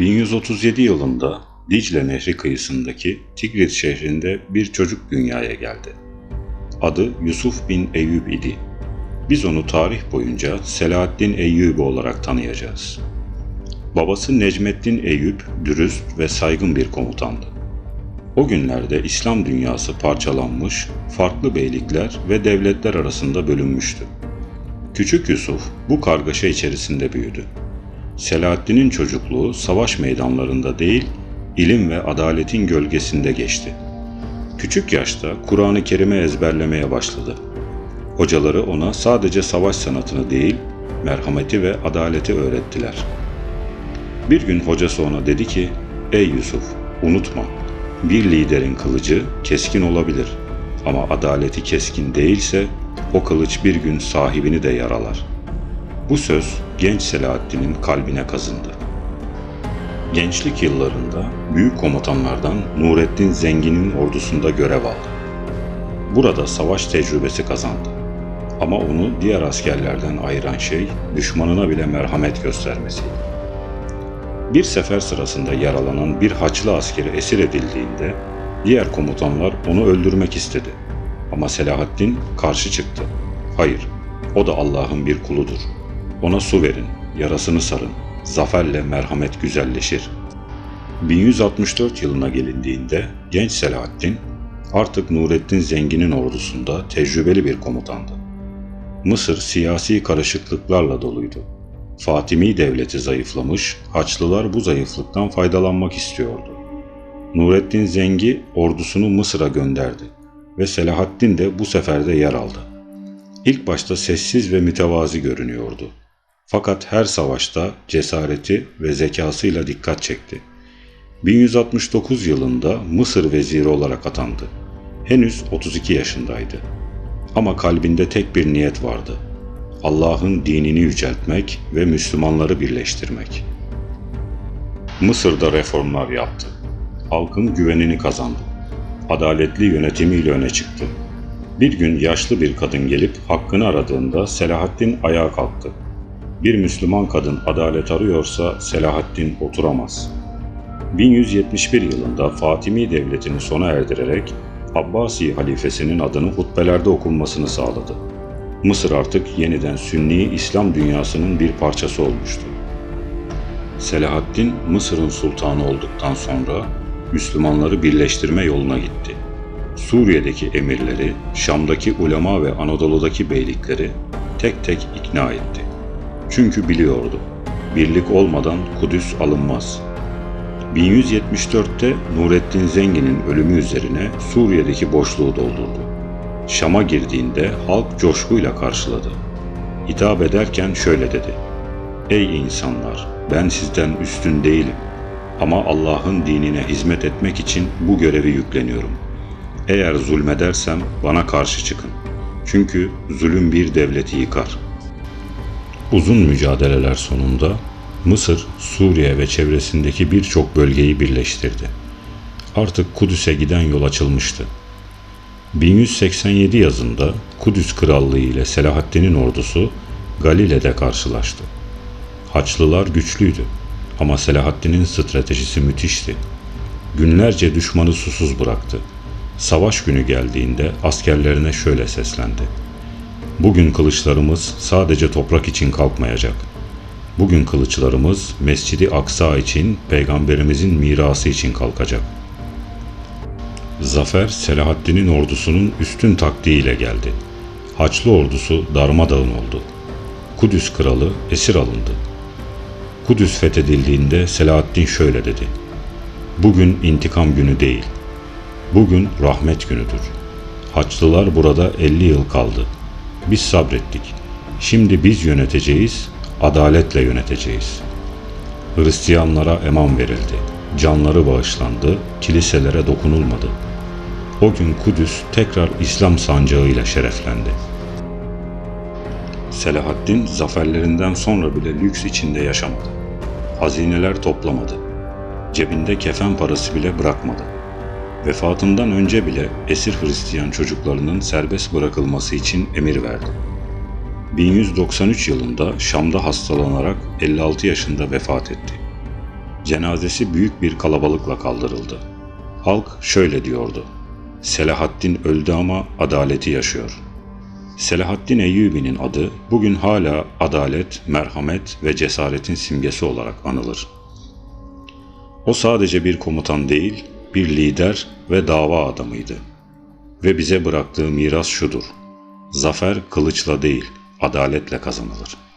1137 yılında Dicle Nehri kıyısındaki Tigrit şehrinde bir çocuk dünyaya geldi. Adı Yusuf bin Eyyub idi. Biz onu tarih boyunca Selahaddin Eyyubi olarak tanıyacağız. Babası Necmettin Eyüp dürüst ve saygın bir komutandı. O günlerde İslam dünyası parçalanmış, farklı beylikler ve devletler arasında bölünmüştü. Küçük Yusuf bu kargaşa içerisinde büyüdü. Selahaddin'in çocukluğu savaş meydanlarında değil, ilim ve adaletin gölgesinde geçti. Küçük yaşta Kur'an-ı Kerim'i ezberlemeye başladı. Hocaları ona sadece savaş sanatını değil, merhameti ve adaleti öğrettiler. Bir gün hocası ona dedi ki, Ey Yusuf, unutma, bir liderin kılıcı keskin olabilir ama adaleti keskin değilse o kılıç bir gün sahibini de yaralar. Bu söz genç Selahaddin'in kalbine kazındı. Gençlik yıllarında büyük komutanlardan Nurettin Zengin'in ordusunda görev aldı. Burada savaş tecrübesi kazandı. Ama onu diğer askerlerden ayıran şey düşmanına bile merhamet göstermesiydi. Bir sefer sırasında yaralanan bir Haçlı askeri esir edildiğinde diğer komutanlar onu öldürmek istedi. Ama Selahaddin karşı çıktı. Hayır, o da Allah'ın bir kuludur. Ona su verin, yarasını sarın. Zaferle merhamet güzelleşir. 1164 yılına gelindiğinde genç Selahaddin artık Nurettin Zengin'in ordusunda tecrübeli bir komutandı. Mısır siyasi karışıklıklarla doluydu. Fatimi devleti zayıflamış, Haçlılar bu zayıflıktan faydalanmak istiyordu. Nurettin Zengi ordusunu Mısır'a gönderdi ve Selahaddin de bu seferde yer aldı. İlk başta sessiz ve mütevazi görünüyordu. Fakat her savaşta cesareti ve zekasıyla dikkat çekti. 1169 yılında Mısır veziri olarak atandı. Henüz 32 yaşındaydı. Ama kalbinde tek bir niyet vardı. Allah'ın dinini yüceltmek ve Müslümanları birleştirmek. Mısır'da reformlar yaptı. Halkın güvenini kazandı. Adaletli yönetimiyle öne çıktı. Bir gün yaşlı bir kadın gelip hakkını aradığında Selahaddin ayağa kalktı. Bir Müslüman kadın adalet arıyorsa Selahaddin oturamaz. 1171 yılında Fatimi devletini sona erdirerek Abbasi halifesinin adını hutbelerde okunmasını sağladı. Mısır artık yeniden Sünni İslam dünyasının bir parçası olmuştu. Selahaddin Mısır'ın sultanı olduktan sonra Müslümanları birleştirme yoluna gitti. Suriye'deki emirleri, Şam'daki ulema ve Anadolu'daki beylikleri tek tek ikna etti. Çünkü biliyordu, birlik olmadan Kudüs alınmaz. 1174'te Nurettin Zengin'in ölümü üzerine Suriye'deki boşluğu doldurdu. Şam'a girdiğinde halk coşkuyla karşıladı. Hitap ederken şöyle dedi. Ey insanlar, ben sizden üstün değilim. Ama Allah'ın dinine hizmet etmek için bu görevi yükleniyorum. Eğer zulmedersem bana karşı çıkın. Çünkü zulüm bir devleti yıkar. Uzun mücadeleler sonunda Mısır, Suriye ve çevresindeki birçok bölgeyi birleştirdi. Artık Kudüs'e giden yol açılmıştı. 1187 yazında Kudüs Krallığı ile Selahaddin'in ordusu Galile'de karşılaştı. Haçlılar güçlüydü ama Selahaddin'in stratejisi müthişti. Günlerce düşmanı susuz bıraktı. Savaş günü geldiğinde askerlerine şöyle seslendi. Bugün kılıçlarımız sadece toprak için kalkmayacak. Bugün kılıçlarımız Mescidi Aksa için, peygamberimizin mirası için kalkacak. Zafer Selahaddin'in ordusunun üstün taktiğiyle geldi. Haçlı ordusu darmadağın oldu. Kudüs kralı esir alındı. Kudüs fethedildiğinde Selahaddin şöyle dedi. Bugün intikam günü değil. Bugün rahmet günüdür. Haçlılar burada 50 yıl kaldı. Biz sabrettik. Şimdi biz yöneteceğiz, adaletle yöneteceğiz. Hristiyanlara eman verildi. Canları bağışlandı, kiliselere dokunulmadı. O gün Kudüs tekrar İslam sancağıyla şereflendi. Selahaddin zaferlerinden sonra bile lüks içinde yaşamadı. Hazineler toplamadı. Cebinde kefen parası bile bırakmadı. Vefatından önce bile esir Hristiyan çocuklarının serbest bırakılması için emir verdi. 1193 yılında Şam'da hastalanarak 56 yaşında vefat etti. cenazesi büyük bir kalabalıkla kaldırıldı. Halk şöyle diyordu. Selahaddin öldü ama adaleti yaşıyor. Selahaddin Eyyubi'nin adı bugün hala adalet, merhamet ve cesaretin simgesi olarak anılır. O sadece bir komutan değil, bir lider ve dava adamıydı. Ve bize bıraktığı miras şudur. Zafer kılıçla değil, adaletle kazanılır.''